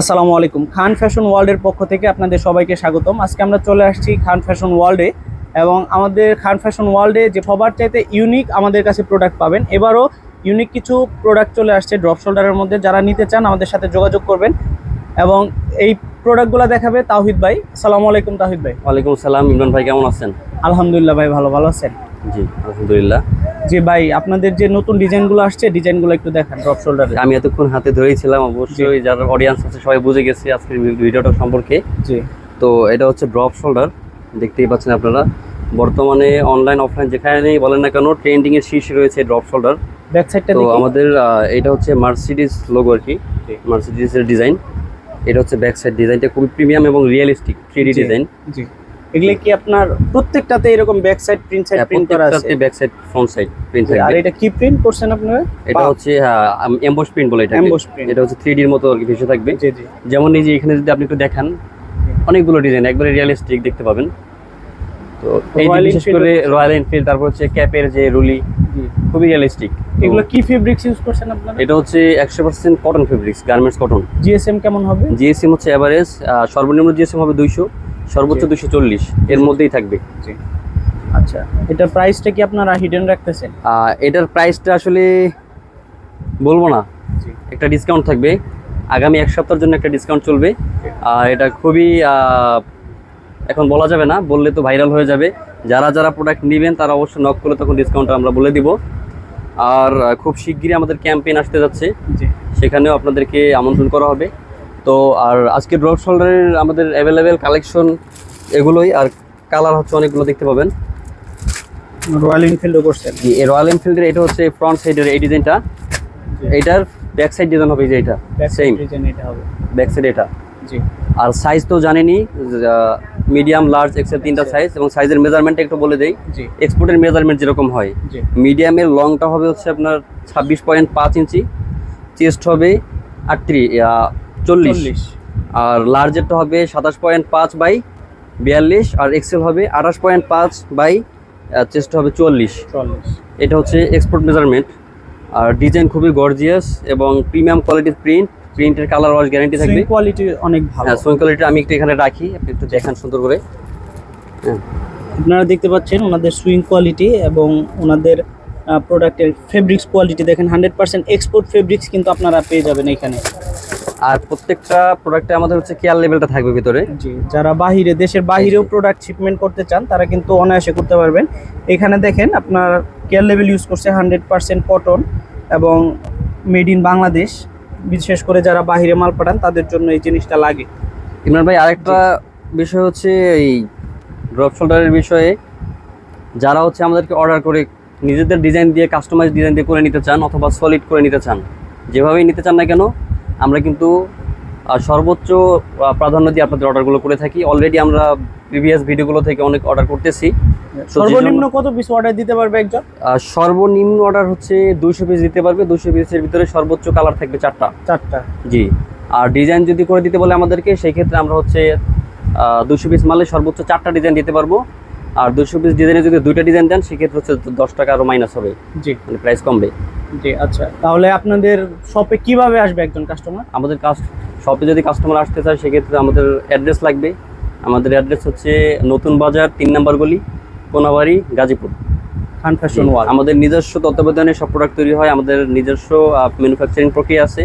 আসসালামু আলাইকুম। খান ফ্যাশন ওয়ার্ল্ডের পক্ষ থেকে আপনাদের সবাইকে স্বাগতম। আজকে আমরা চলে আসছি খান ফ্যাশন ওয়ার্ল্ডে এবং আমাদের খান ফ্যাশন ওয়ার্ল্ডে যে সবার চাইতে ইউনিক আমাদের কাছে প্রোডাক্ট পাবেন এবারও ইউনিক কিছু প্রোডাক্ট চলে আসছে ড্রপ শোল্ডারের মধ্যে। যারা নিতে চান আমাদের সাথে যোগাযোগ করবেন এবং এই প্রোডাক্টগুলো দেখাবে তাহিদ ভাই। আসসালামু আলাইকুম তাহিদ ভাই। ওয়ালাইকুম সালাম ইমরান ভাই কেমন আছেন? আলহামদুলিল্লাহ ভাই ভালো ভালো আছেন? জি আলহামদুলিল্লাহ। জি ভাই আপনাদের যে নতুন ডিজাইনগুলো আসছে ডিজাইনগুলো একটু দেখান ড্রপ শোল্ডারে আমি এতক্ষণ হাতে ধরেই ছিলাম অবশ্যই যারা অডিয়েন্স আছে সবাই বুঝে গেছে আজকের ভিডিওটা সম্পর্কে। জি। তো এটা হচ্ছে ড্রপ শোল্ডার দেখতেই পাচ্ছেন আপনারা। বর্তমানে অনলাইন অফলাইন যেখানেই বলেন না কেন ট্রেন্ডিং এর শীর্ষে রয়েছে ড্রপ শোল্ডার ব্যাক সাইডটা তো আমাদের এটা হচ্ছে মার্সিডিস লোগো আর কি। মার্সিডিসের ডিজাইন এটা হচ্ছে ব্যাক সাইড ডিজাইনটা খুবই প্রিমিয়াম এবং রিয়েলিস্টিক থ্রি ডিজাইন জি। এগুলো কি আপনার প্রত্যেকটাতে এরকম back side print side print করা আছে? Back side front side print জি, আর এটা কি প্রিন্ট করছেন আপনারা? এটা হচ্ছে এমবস প্রিন্ট বলে এটা Emboss print। এটা হচ্ছে থ্রি ডির মতো আর কি ভেসে থাকবে। জি জি। যেমন এই যে এখানে যদি আপনি একটু দেখান অনেকগুলো ডিজাইন একবারে রিয়েলিস্টিক দেখতে পাবেন। তো এই বিশেষ করে রয়্যাল এনফিল্ড তারপর হচ্ছে ক্যাপের যে রুলি খুবই রিয়েলিস্টিক এগুলো কি ফেব্রিক্স ইউজ করছেন আপনারা? এটা হচ্ছে একশো percent cotton fabrics garments cotton GSM কেমন হবে? জিএসএম হচ্ছে অ্যাভারেজ সর্বনিম্ন জিএসএম হবে দুইশো। সর্বোচ্চ দুশো চল্লিশ। এর মধ্যেই থাকবে। আচ্ছা এটার প্রাইসটা কি আপনারা হিডেন রাখতেছেন? এটার প্রাইসটা আসলে বলব না। একটা ডিসকাউন্ট থাকবে। আগামী এক সপ্তাহের জন্য একটা ডিসকাউন্ট চলবে। আর এটা খুবই এখন বলা যাবে না বললে তো ভাইরাল হয়ে যাবে। যারা যারা প্রোডাক্ট নেবেন তারা অবশ্যই নক করলে তখন ডিসকাউন্টটা আমরা বলে দিব। আর খুব শিগগিরই আমাদের ক্যাম্পেইন আসতে যাচ্ছে। সেখানেও আপনাদেরকে আমন্ত্রণ করা হবে। তো আর আজকে ড্রপ শোল্ডারের আমাদের অ্যাভেলেবেল কালেকশন এগুলোই আর কালার হচ্ছে অনেকগুলো দেখতে পাবেন। রয়্যাল এনফিল্ডও করছেন এই রয়্যাল এনফিল্ডের এটা হচ্ছে ফ্রন্ট সাইডের এই ডিজাইনটা জি। এইটার ব্যাক সাইড ডিজাইন হবে এই যে এটা সেম ডিজাইন এটা হবে। ব্যাক সাইড এটা। জি। আর সাইজ তো জানেনই মিডিয়াম লার্জ এক্সেল তিনটা সাইজ এবং সাইজের মেজারমেন্ট একটু বলে দেই। জি। এক্সপোর্টের মেজারমেন্ট যেরকম হয়। মিডিয়ামের লংটা হবে হচ্ছে আপনার ছাব্বিশ পয়েন্ট পাঁচ ইঞ্চি চেস্ট হবে আটত্রিশ চল্লিশ। আর লার্জেরটা হবে সাতাশ পয়েন্ট পাঁচ বাই বিয়াল্লিশ আর এক্সেল হবে আঠাশ পয়েন্ট পাঁচ বাই চেস্ট হবে চুয়াল্লিশ। এটা হচ্ছে এক্সপোর্ট মেজারমেন্ট আর ডিজাইন খুবই গর্জিয়াস এবং প্রিমিয়াম কোয়ালিটির প্রিন্ট প্রিন্টের কালার ওয়াশ গ্যারান্টি থাকবে। কোয়ালিটি অনেক ভালো। হ্যাঁ সোয়েন কোয়ালিটি আমি একটু এখানে রাখি আপনি একটু দেখান সুন্দর করে। হ্যাঁ। আপনারা দেখতে পাচ্ছেন ওনাদের সুইং কোয়ালিটি এবং ওনাদের প্রোডাক্টের ফেব্রিক্স কোয়ালিটি দেখেন হান্ড্রেড পার্সেন্ট এক্সপোর্ট ফেব্রিক্স কিন্তু আপনারা পেয়ে যাবেন এখানে। আর প্রত্যেকটা প্রোডাক্টে আমাদের হচ্ছে কেয়ার লেভেলটা থাকবে ভিতরে। জি যারা বাহিরে দেশের বাহিরেও প্রোডাক্ট শিপমেন্ট করতে চান তারা কিন্তু অনায়াসে করতে পারবেন। এখানে দেখেন আপনার কেয়ার লেভেল ইউজ করছে হান্ড্রেড পার্সেন্ট কটন এবং মেড ইন বাংলাদেশ। বিশেষ করে যারা বাহিরে মাল পাঠান তাদের জন্য এই জিনিসটা লাগে। ইমরান ভাই আরেকটা বিষয় হচ্ছে এই ড্রপ শোল্ডারের বিষয়ে। যারা হচ্ছে আমাদেরকে অর্ডার করে নিজেদের ডিজাইন দিয়ে কাস্টমাইজ ডিজাইন দিয়ে করে নিতে চান অথবা সলিড করে নিতে চান যেভাবেই নিতে চান না কেন আমরা কিন্তু সর্বোচ্চ প্রাধান্য দিয়ে আপনাদের অর্ডারগুলো করে থাকি। অলরেডি আমরা প্রিভিয়াস ভিডিওগুলো থেকে অনেক অর্ডার করতেছি। সর্বনিম্ন কত পিস অর্ডার দিতে পারবে একজন? সর্বনিম্ন অর্ডার হচ্ছে দুইশো পিস দিতে পারবে। দুইশো পিসের ভিতরে সর্বোচ্চ কালার থাকবে চারটা। চারটা। জি। আর ডিজাইন যদি করে দিতে বলে আমাদেরকে সেই ক্ষেত্রে আমরা হচ্ছে দুশো পিস মালে সর্বোচ্চ চারটা ডিজাইন দিতে পারব। আর দুশো পিস ডিজাইনে যদি দুইটা ডিজাইন দেন সেক্ষেত্রে হচ্ছে দশ টাকা আরও মাইনাস হবে। জি। মানে প্রাইস কমবে। জি আচ্ছা। তাহলে আপনাদের শপে কীভাবে আসবে একজন কাস্টমার আমাদের কাজ শপে যদি কাস্টমার আসতে চায় সেক্ষেত্রে আমাদের অ্যাড্রেস লাগবে। আমাদের অ্যাড্রেস হচ্ছে নতুন বাজার তিন নম্বর গলি কোনাবাড়ি গাজীপুর। খান ফ্যাশন ওয়াল আমাদের নিজস্ব তত্ত্বাবধানে সব প্রোডাক্ট তৈরি হয়। আমাদের নিজস্ব ম্যানুফ্যাকচারিং প্রক্রিয়া আছে।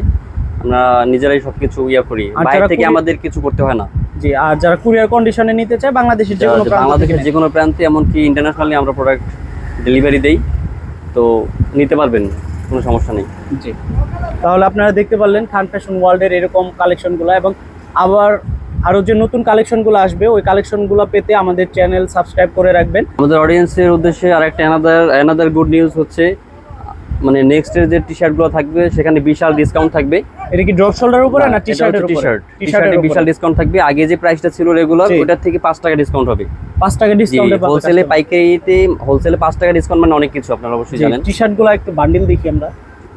আমরা নিজেরাই সব কিছু ইয়া করি। বাইরে থেকে আমাদের কিছু করতে হয় না। জি আর যারা কুরিয়ার কন্ডিশনে নিতে চায় বাংলাদেশের যে কোনো বাংলাদেশের যে কোনো প্রান্তে এমনকি ইন্টারন্যাশনালি আমরা প্রোডাক্ট ডেলিভারি দেই। তো নিতে পারবেন। কোনো সমস্যা নেই। জি। তাহলে আপনারা দেখতে পারলেন খান ফ্যাশন ওয়ার্ল্ডের এরকম কালেকশনগুলো এবং আবার আরও যে নতুন কালেকশনগুলো আসবে ওই কালেকশনগুলো পেতে আমাদের চ্যানেল সাবস্ক্রাইব করে রাখবেন। আমাদের অডিয়েন্সের উদ্দেশ্যে আরেকটা অ্যানাদার অ্যানাদার গুড নিউজ হচ্ছে মানে নেক্সটের যে টি শার্টগুলো থাকবে সেখানে বিশাল ডিসকাউন্ট থাকবে। এটা কি ড্রপ শোল্ডার উপরে না টি শার্টের টি উপরে? শার্ট টি শার্টে বিশাল ডিসকাউন্ট থাকবে। আগে যে প্রাইসটা ছিল রেগুলার। ওটার থেকে পাঁচ টাকা ডিসকাউন্ট হবে। পাঁচ টাকা জি ডিসকাউন্টে হোলসেলে পাইকারিতে হোলসেলে পাঁচ টাকা ডিসকাউন্ট মানে অনেক কিছু আপনারা অবশ্যই জানেন। টি শার্টগুলো একটু বান্ডিল দেখি আমরা।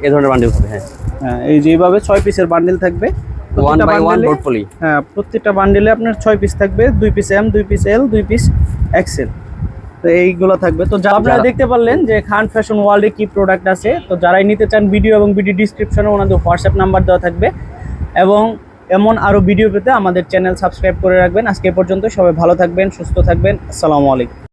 এ ধরনের বান্ডিল হবে হ্যাঁ। হ্যাঁ এই যে এইভাবে ছয় পিসের বান্ডিল থাকবে। ওয়ান বাই ওয়ান bundle-এ- হ্যাঁ প্রত্যেকটা বান্ডেলে আপনার ছয় পিস থাকবে। দুই পিস এম দুই পিস এল দুই পিস এক্সেল তো এইগুলো থাকবে। তো যা আপনারা দেখতে পারলেন যে খান ফ্যাশন ওয়ার্ল্ডে কি প্রোডাক্ট আছে তো যারাই নিতে চান ভিডিও এবং ভিডিও ডিসক্রিপশনে ওনাদের হোয়াটসঅ্যাপ নাম্বার দেওয়া থাকবে। এবং এমন আরও ভিডিও পেতে আমাদের চ্যানেল সাবস্ক্রাইব করে রাখবেন। আজকে পর্যন্ত সবাই ভালো থাকবেন সুস্থ থাকবেন। আসসালামু আলাইকুম।